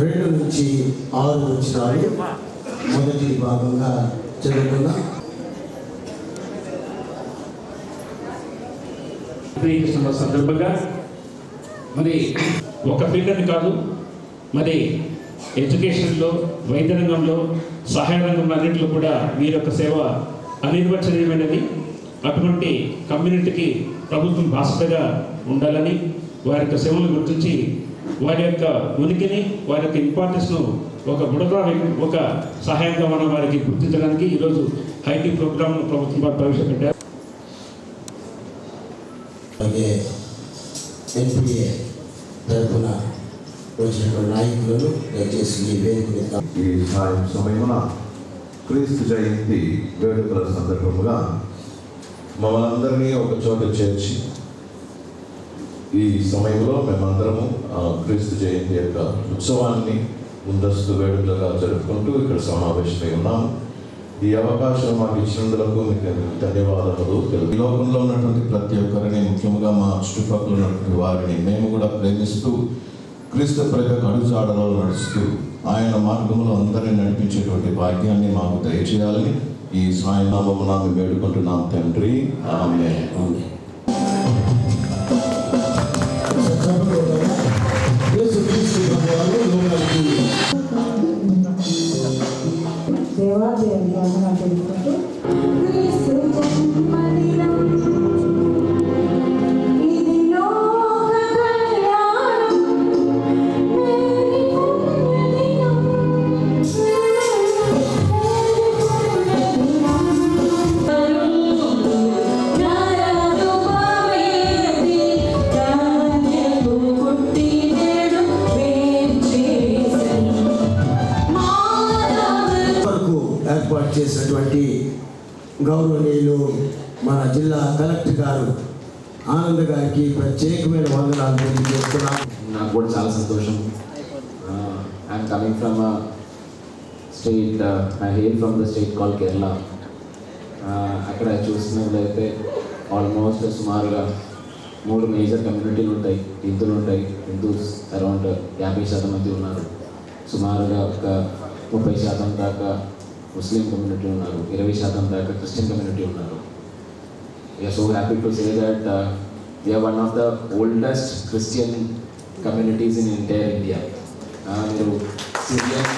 రెండు నుంచి ఆరు వచ్చినారు మొదటి భాగంగా చదువుకున్నాం. సందర్భంగా మరి ఒక ఫీల్డ్ కాదు మరి ఎడ్యుకేషన్లో వైద్య రంగంలో సహాయ రంగంలో అన్నింటిలో కూడా వీరి యొక్క సేవ అనిర్వచనీయమైనది. అటువంటి కమ్యూనిటీకి ప్రభుత్వం బాధ్యతగా ఉండాలని వారి యొక్క సేవలు గుర్తించి వారి యొక్క ఉనికిని వారి యొక్క ఇంపార్టెన్స్ను ఒక బుడగా ఒక సహాయంగా మనం వారికి గుర్తించడానికి ఈరోజు ఐటీ ప్రోగ్రామ్ ప్రభుత్వం వారు ప్రవేశపెట్టారు. అలాగే ఎన్పిఏ తరఫున వచ్చినటువంటి నాయకులను దయచేసి ఈ వేదిక మీద ఈ సాయం సమయమున క్రీస్తు జయంతి వేడుకల సందర్భముగా మమ్మల్ని అందరినీ ఒక చోట చేర్చి ఈ సమయంలో మేమందరము క్రీస్తు జయంతి యొక్క ఉత్సవాన్ని ముందస్తు వేడుకలుగా జరుపుకుంటూ ఇక్కడ సమావేశమై ఉన్నాము. ఈ అవకాశం మాకు ఇచ్చినందులకు మీకు ధన్యవాదాలు తెలుగు ఈ లోకంలో ఉన్నటువంటి ప్రతి ఒక్కరిని ముఖ్యంగా మా చుట్టుపక్కల ఉన్నటువంటి వారిని మేము కూడా ప్రేమిస్తూ క్రీస్తు ప్రజలకు అడుగుజాడలో నడుస్తూ ఆయన మార్గంలో అందరినీ నడిపించేటువంటి భాగ్యాన్ని మాకు దయచేయాలని ఈ సాయనామము నాకు వేడుకుంటున్నాం తండ్రి. ఆమె ఏర్పాటు చేసినటువంటి గౌరవనీయులు మన జిల్లా కలెక్టర్ గారు ఆనంద్ గారికి ప్రత్యేకమైన వందనాలు తెలియజేస్తున్నాను. నాకు కూడా చాలా సంతోషం. I'm coming from state I hail from the state call Kerala అక్కడ చూసినట్లయితే ఆల్మోస్ట్ సుమారుగా మూడు మేజర్ కమ్యూనిటీలు ఉంటాయి. హిందువులు ఉంటాయి. హిందూస్ అరౌండ్ యాభై శాతం మంది ఉన్నారు. సుమారుగా ఒక ముప్పై శాతం దాకా ముస్లిం కమ్యూనిటీ ఉన్నారు. ఇరవై శాతం దాకా క్రిస్టియన్ కమ్యూనిటీ ఉన్నారు. We so happy to say that they are one of the oldest Christian communities in entire India మీరు సిరియన్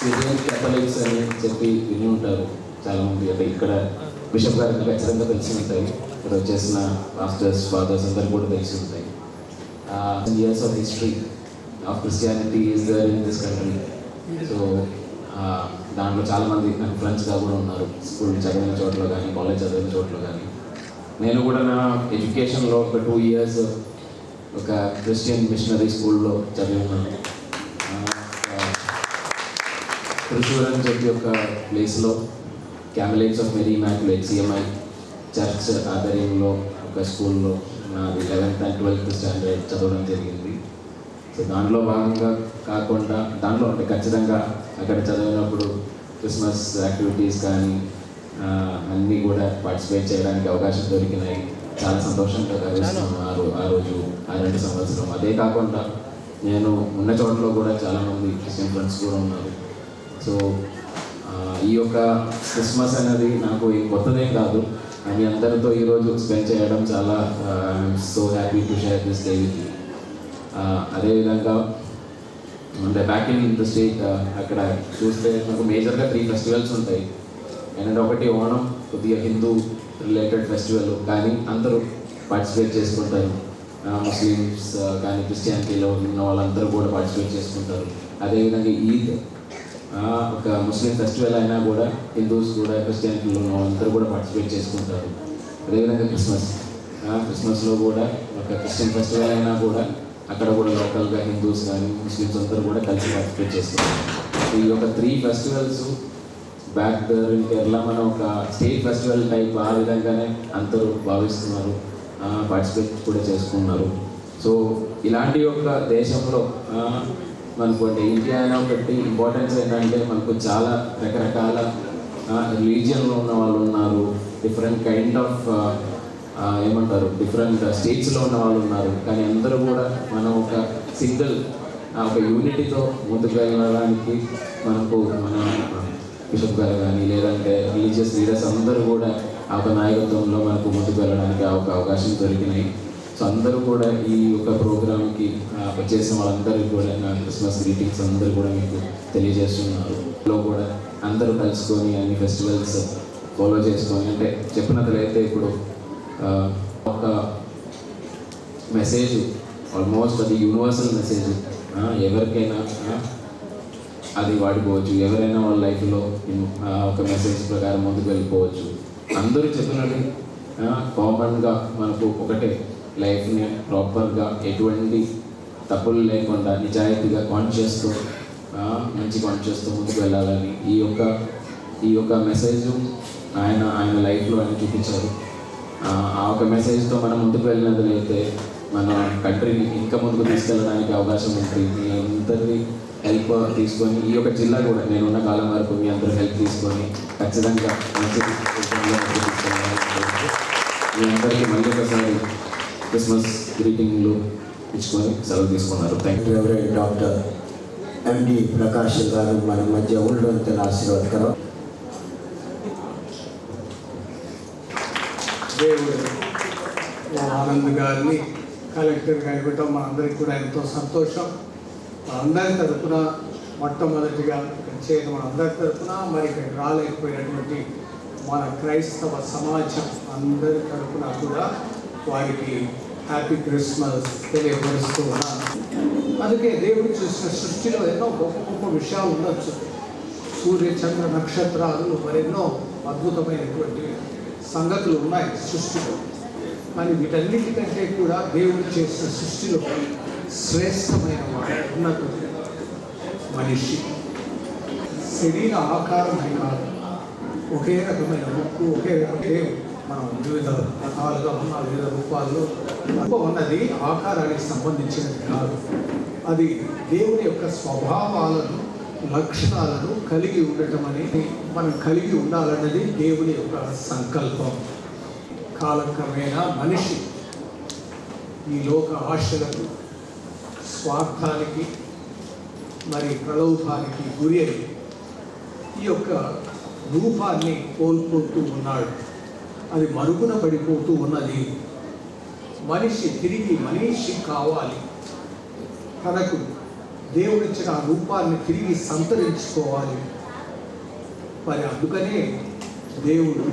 సిరియన్ కేథలిక్స్ అని చెప్పి విని ఉంటారు చాలామంది. అంటే ఇక్కడ బిషప్ గారికి ఖచ్చితంగా తెలిసి ఉంటాయి. ఇక్కడ వచ్చేసిన మాస్టర్స్ ఫాదర్స్ అందరు కూడా తెలిసి ఉంటాయి. Years of history of Christianity is there in this country so దాంట్లో చాలామంది నాకు ఫ్రెండ్స్గా కూడా ఉన్నారు. స్కూల్ చదివిన చోట్ల కానీ కాలేజ్ చదివిన చోట్ల కానీ. నేను కూడా నా ఎడ్యుకేషన్లో ఒక టూ ఇయర్స్ ఒక క్రిస్టియన్ మిషనరీ స్కూల్లో చదివి ఉన్నాను. త్రిశూర్ అని చెప్పి ఒక ప్లేస్లో Carmelites of Mary Immaculate CMI church ఆధ్వర్యంలో ఒక స్కూల్లో నాది లెవెన్త్ అండ్ ట్వెల్త్ స్టాండర్డ్ చదవడం జరిగింది. సో దాంట్లో భాగంగా కాకుండా దాంట్లో ఉంటే ఖచ్చితంగా అక్కడ చదివినప్పుడు క్రిస్మస్ యాక్టివిటీస్ కానీ అన్నీ కూడా పార్టిసిపేట్ చేయడానికి అవకాశం దొరికినాయి. చాలా సంతోషంగా కలిగిస్తున్నారు ఆ రో- ఆ రోజు ఆ రెండు సంవత్సరం. అదే కాకుండా నేను ఉన్న చోట్ల కూడా చాలామంది క్రిస్టియన్ ఫ్రెండ్స్ కూడా ఉన్నారు. సో ఈ యొక్క క్రిస్మస్ అనేది నాకు ఏం కొత్తదేం కాదు. మీ అందరితో ఈరోజు స్పెండ్ చేయడం చాలా so happy to share this day with అదేవిధంగా అంటే బ్యాక్ ఇన్ ద స్టేట్ అక్కడ చూస్తే మనకు మేజర్గా త్రీ ఫెస్టివల్స్ ఉంటాయి. అండ్ ఒకటి ఓణం కొద్దిగా హిందూ రిలేటెడ్ ఫెస్టివల్ కానీ అందరూ పార్టిసిపేట్ చేసుకుంటారు. ముస్లిమ్స్ uh, కానీ క్రిస్టియానిటీలో ఉన్న వాళ్ళందరూ కూడా పార్టిసిపేట్ చేసుకుంటారు. అదేవిధంగా ఈద్ ఒక ముస్లిం ఫెస్టివల్ అయినా కూడా హిందూస్ కూడా క్రిస్టియానిటీలో ఉన్న వాళ్ళందరూ కూడా పార్టిసిపేట్ చేసుకుంటారు. అదేవిధంగా క్రిస్మస్ క్రిస్మస్లో కూడా ఒక క్రిస్టియన్ ఫెస్టివల్ అయినా కూడా అక్కడ కూడా లోకల్గా హిందూస్ కానీ ముస్లిమ్స్ అందరూ కూడా కలిసి పార్టిసిపేట్ చేస్తారు ఈ యొక్క three festivals back there in Kerala మనం ఒక స్టేట్ ఫెస్టివల్ టైప్ ఆ విధంగానే అందరూ భావిస్తున్నారు పార్టిసిపేట్ కూడా చేసుకున్నారు. సో ఇలాంటి ఒక దేశంలో మనకు అంటే ఇండియా అనే ఒకటి ఇంపార్టెన్స్ ఏంటంటే మనకు చాలా రకరకాల రిలీజియన్లో ఉన్న వాళ్ళు ఉన్నారు. డిఫరెంట్ కైండ్ ఆఫ్ ఏమంటారు? డిఫరెంట్ స్టేట్స్లో ఉన్న వాళ్ళు ఉన్నారు. కానీ అందరూ కూడా మనం ఒక సింగిల్ ఒక యూనిటీతో ముందుకు వెళ్ళడానికి మనకు మన బిషప్ గారు కానీ లేదంటే రిలీజియస్ లీడర్స్ అందరూ కూడా ఆ ఒక నాయకత్వంలో మనకు ముందుకు వెళ్ళడానికి ఆ ఒక అవకాశం దొరికినాయి. సో అందరూ కూడా ఈ యొక్క ప్రోగ్రామ్కి చేసిన వాళ్ళందరికీ కూడా నా క్రిస్మస్ గ్రీటింగ్స్ అందరూ కూడా మీకు తెలియజేస్తున్నారు. లో కూడా అందరూ కలుసుకొని అన్ని ఫెస్టివల్స్ ఫాలో చేసుకొని అంటే చెప్పినట్లయితే ఇప్పుడు Uh, ఒక మెసేజ్ ఆల్మోస్ట్ అది యూనివర్సల్ మెసేజ్ uh, ఎవరికైనా uh, అది వాడుకోవచ్చు ఎవరైనా వాళ్ళ లైఫ్లో ఒక మెసేజ్ ప్రకారం ముందుకు వెళ్ళిపోవచ్చు. అందరూ చెప్పినట్టు కామన్గా మనకు ఒకటే లైఫ్ని ప్రాపర్గా ఎటువంటి తప్పులు లేకుండా నిజాయితీగా కాన్షియస్తో మంచి కాన్షియస్తో ముందుకు వెళ్ళాలని ఈ యొక్క ఈ యొక్క మెసేజ్ ఆయన ఆయన లైఫ్లో ఆయన చూపించారు. ఆ ఒక మెసేజ్తో మనం ముందుకు వెళ్ళినట్లయితే మన కంట్రీని ఇంకా ముందుకు తీసుకెళ్ళడానికి అవకాశం ఉంటుంది. మీ అందరినీ హెల్ప్ తీసుకొని ఈ యొక్క జిల్లా కూడా నేనున్న కాలం వరకు మీ అందరూ హెల్ప్ తీసుకొని ఖచ్చితంగా మంచి మీ అందరికీ మళ్ళీ ఒకసారి క్రిస్మస్ గ్రీటింగ్లు ఇచ్చుకొని సెలవు తీసుకున్నారు. Thank you reverend doctor MD Prakash garu మన మధ్య ఉండడం ఆశీర్వాదకరం. దేవుడు ఆనంద్ గారిని కలెక్టర్ గారి ఇవ్వటం మా అందరికి కూడా ఎంతో సంతోషం. మా అందరి తరఫున మొట్టమొదటిగా చేయడం మన అందరి తరఫున మరి ఇక్కడ రాలేకపోయినటువంటి మన క్రైస్తవ సమాజం అందరి తరఫున కూడా వారికి హ్యాపీ క్రిస్మస్ తెలియపరుస్తూ ఉన్నాను. అందుకే దేవుడు చూసిన సృష్టిలో ఎన్నో గొప్ప గొప్ప విషయాలు ఉండొచ్చు. సూర్య చంద్ర నక్షత్రాలు మరెన్నో అద్భుతమైనటువంటి సంగతులు ఉన్నాయి సృష్టిలో. కానీ వీటన్నిటికంటే కూడా దేవుడు చేసిన సృష్టిలో శ్రేష్టమైన వాడు ఉన్నతుడు మనిషి. శరీర ఆకారం కాదు ఒకే రకమైన ముక్కు ఒకే రకమే మనం వివిధ రకాలుగా ఉన్న వివిధ రూపాల్లో ఉన్నది ఆకారానికి సంబంధించినది కాదు. అది దేవుని యొక్క స్వభావాలను లక్షణాలను కలిగి ఉండటం అనేది మనం కలిగి ఉండాలన్నది దేవుని యొక్క సంకల్పం. కాలక్రమేణా మనిషి ఈ లోక ఆశలకు స్వార్థానికి మరి ప్రలోభానికి గురి అయి ఈ యొక్క రూపాన్ని కోల్పోతూ ఉన్నాడు. అది మరుగున పడిపోతూ ఉన్నది. మనిషి తిరిగి మనిషి కావాలి. తనకు దేవుడిచ్చిన ఆ రూపాన్ని తిరిగి సంతరించుకోవాలి. మరి అందుకనే దేవుడు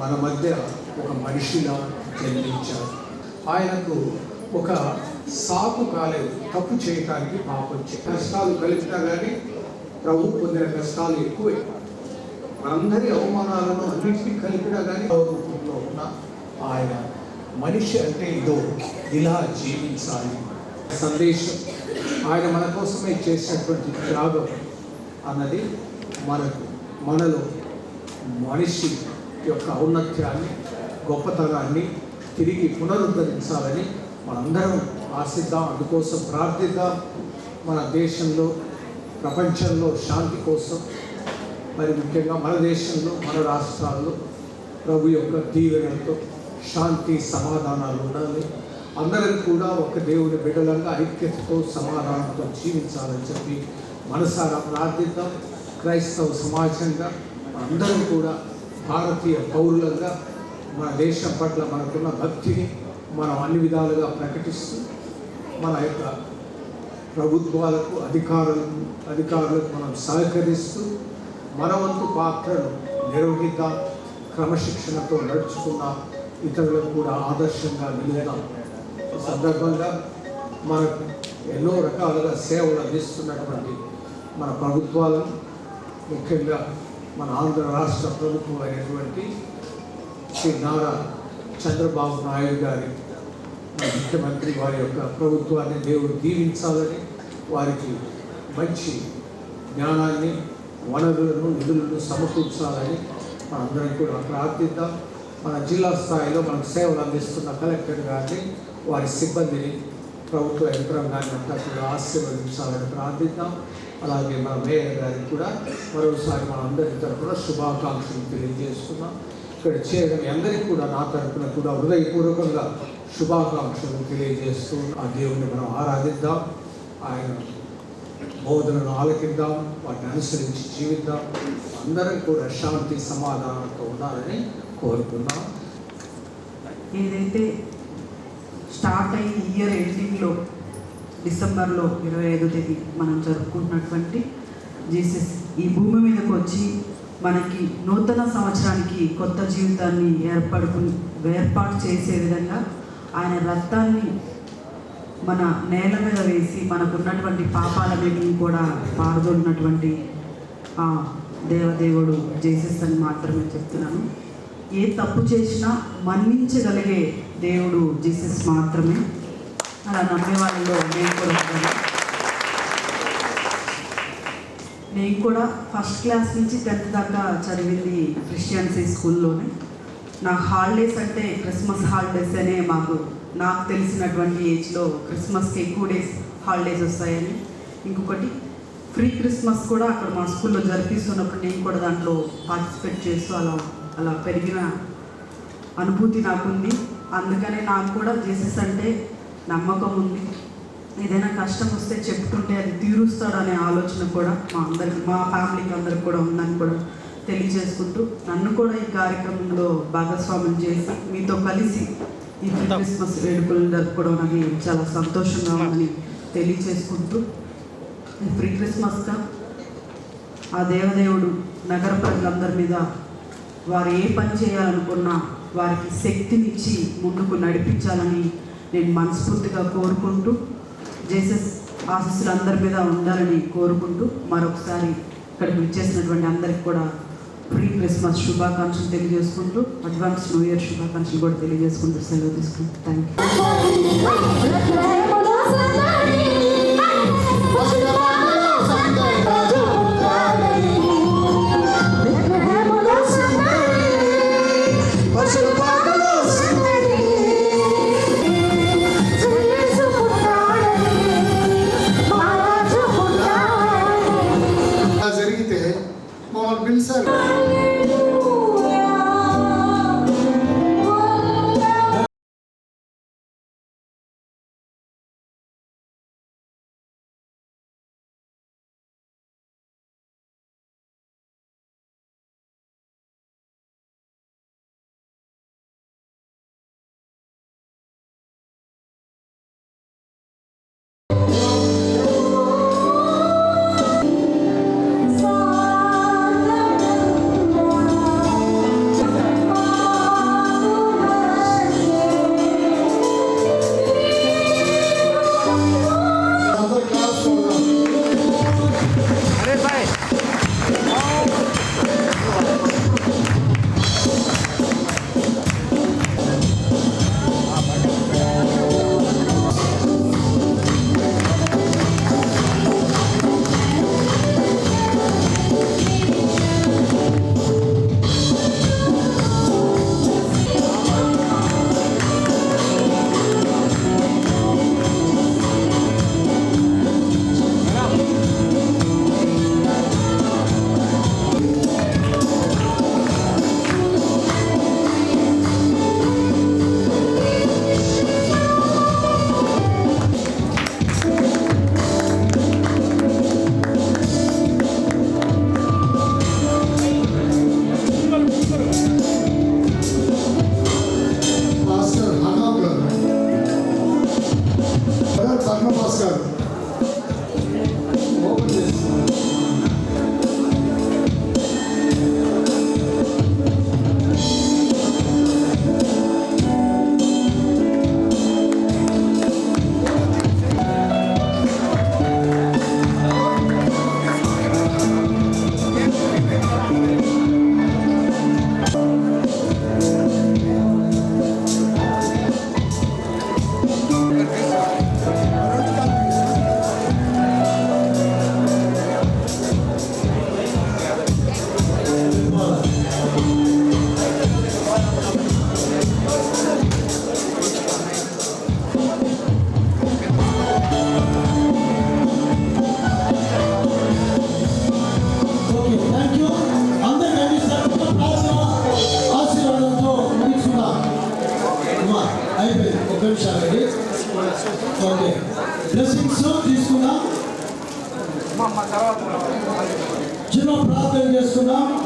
మన మధ్య ఒక మనిషిగా జన్మించాడు. ఆయనకు ఒక సాకు కాలేదు. తప్పు చేయటానికి పాపం కష్టాలు కలిపినా కానీ ప్రభు పొందిన కష్టాలు ఎక్కువే. మనందరి అవమానాలను అన్నింటినీ కలిపినా కానీ రూపంలో ఉన్న ఆయన మనిషి అంటే ఇదో ఇలా జీవించాలి. సందేశం. ఆయన మన కోసమే చేసినటువంటి త్యాగం అన్నది మనకు మనలో మనిషి యొక్క ఔన్నత్యాన్ని గొప్పతనాన్ని తిరిగి పునరుద్ధరించాలని మనందరం ఆశిద్దాం. అందుకోసం ప్రార్థిద్దాం. మన దేశంలో ప్రపంచంలో శాంతి కోసం మరి ముఖ్యంగా మన దేశంలో మన రాష్ట్రాల్లో ప్రభు యొక్క దీవెనలతో శాంతి సమాధానాలు ఉండాలి. అందరం కూడా ఒక దేవుని బిడ్డలంగా ఐక్యతతో సమాధానంతో జీవించాలని చెప్పి మనసారా ప్రార్థిద్దాం. క్రైస్తవ సమాజంగా అందరం కూడా భారతీయ పౌరులంగా మన దేశం పట్ల మనకున్న భక్తిని మనం అన్ని విధాలుగా ప్రకటిస్తూ మన యొక్క ప్రభుత్వాలకు అధికారులకు అధికారులకు మనం సహకరిస్తూ మన వంతు పాత్రను నిర్వహిద్దాం క్రమశిక్షణతో నడుచుకున్న ఇతరులకు కూడా ఆదర్శంగా నిలుద్దాం. సందర్భంగా మనకు ఎన్నో రకాలుగా సేవలు అందిస్తున్నటువంటి మన ప్రభుత్వాలను ముఖ్యంగా మన ఆంధ్ర రాష్ట్ర ప్రభుత్వం అయినటువంటి శ్రీ నారా చంద్రబాబు నాయుడు గారి మన ముఖ్యమంత్రి వారి యొక్క ప్రభుత్వాన్ని దేవుడు దీవించాలని వారికి మంచి జ్ఞానాన్ని వనరులను నిధులను సమకూర్చాలని మనందరం కూడా ప్రార్థిద్దాం. మన జిల్లా స్థాయిలో మనకు సేవలు అందిస్తున్న కలెక్టర్ గారిని వారి సిబ్బందిని ప్రభుత్వ యంత్రాంగాన్ని అంతా కూడా ఆశీర్వదించాలని ప్రార్థిద్దాం. అలాగే మన మేయర్ గారికి కూడా మరోసారి మన అందరి తరఫున శుభాకాంక్షలు తెలియజేస్తున్నాం. ఇక్కడ చేరిన అందరికీ కూడా నా తరఫున కూడా హృదయపూర్వకంగా శుభాకాంక్షలు తెలియజేస్తూ ఆ దేవుణ్ణి మనం ఆరాధిద్దాం. ఆయన బోధనను ఆలకిద్దాం వాటిని అనుసరించి జీవిద్దాం. అందరం కూడా శాంతి సమాధానంతో ఉండాలని కోరుతున్నాం ఏదైతే స్టార్ట్ అయిన ఇయర్ ఎండింగ్లో డిసెంబర్లో ఇరవై ఐదో తేదీ మనం జరుపుకుంటున్నటువంటి జీసస్ ఈ భూమి మీదకి వచ్చి మనకి నూతన సంవత్సరానికి కొత్త జీవితాన్ని ఏర్పడుకు ఏర్పాటు చేసే విధంగా ఆయన రక్తాన్ని మన నేల మీద వేసి మనకున్నటువంటి పాపాలన్నింటినీ కూడా పారదోలినటువంటి దేవదేవుడు జీసస్ అని మాత్రమే చెప్తున్నాను. ఏ తప్పు చేసినా మన్నించగలిగే దేవుడు జీసస్ మాత్రమే. అలా నమ్మే వాళ్ళలో నేను కూడా నేను కూడా ఫస్ట్ క్లాస్ నుంచి టెన్త్ దాకా చదివింది క్రిస్టియన్సీ స్కూల్లోనే. నాకు హాలిడేస్ అంటే క్రిస్మస్ హాలిడేస్ అనే మాకు నాకు తెలిసినటువంటి ఏజ్లో క్రిస్మస్కి ఎక్కువ డేస్ హాలిడేస్ వస్తాయని. ఇంకొకటి ఫ్రీ క్రిస్మస్ కూడా అక్కడ మా స్కూల్లో జరిపిస్తున్నప్పుడు నేను కూడా దాంట్లో పార్టిసిపేట్ చేస్తూ అలా అలా పెరిగిన అనుభూతి నాకుంది. అందుకనే నాకు కూడా జీసస్ అంటే నమ్మకం ఉంది. ఏదైనా కష్టం వస్తే చెప్తుంటే అది తీరుస్తాడు అనే ఆలోచన కూడా మా అందరికి మా ఫ్యామిలీకి అందరికి కూడా ఉందని కూడా తెలియజేసుకుంటూ నన్ను కూడా ఈ కార్యక్రమంలో భాగస్వామ్యం చేసి మీతో కలిసి ఈ క్రిస్మస్ వేడుకలు జరుపుకోవడం అని చాలా సంతోషంగా ఉందని తెలియజేసుకుంటూ ప్రీ క్రిస్మస్గా ఆ దేవదేవుడు నగర ప్రజలందరి మీద వారు ఏ పని చేయాలనుకున్నా వారికి శక్తినిచ్చి ముందుకు నడిపించాలని నేను మనస్ఫూర్తిగా కోరుకుంటూ జేసస్ ఆశీస్సులు అందరి మీద ఉండాలని కోరుకుంటూ మరొకసారి ఇక్కడికి వచ్చేసినటువంటి అందరికి కూడా ప్రీ క్రిస్మస్ శుభాకాంక్షలు తెలియజేసుకుంటూ అడ్వాన్స్ న్యూ ఇయర్ శుభాకాంక్షలు కూడా తెలియజేసుకుంటూ సెలవు తీసుకుంటాం. Thank you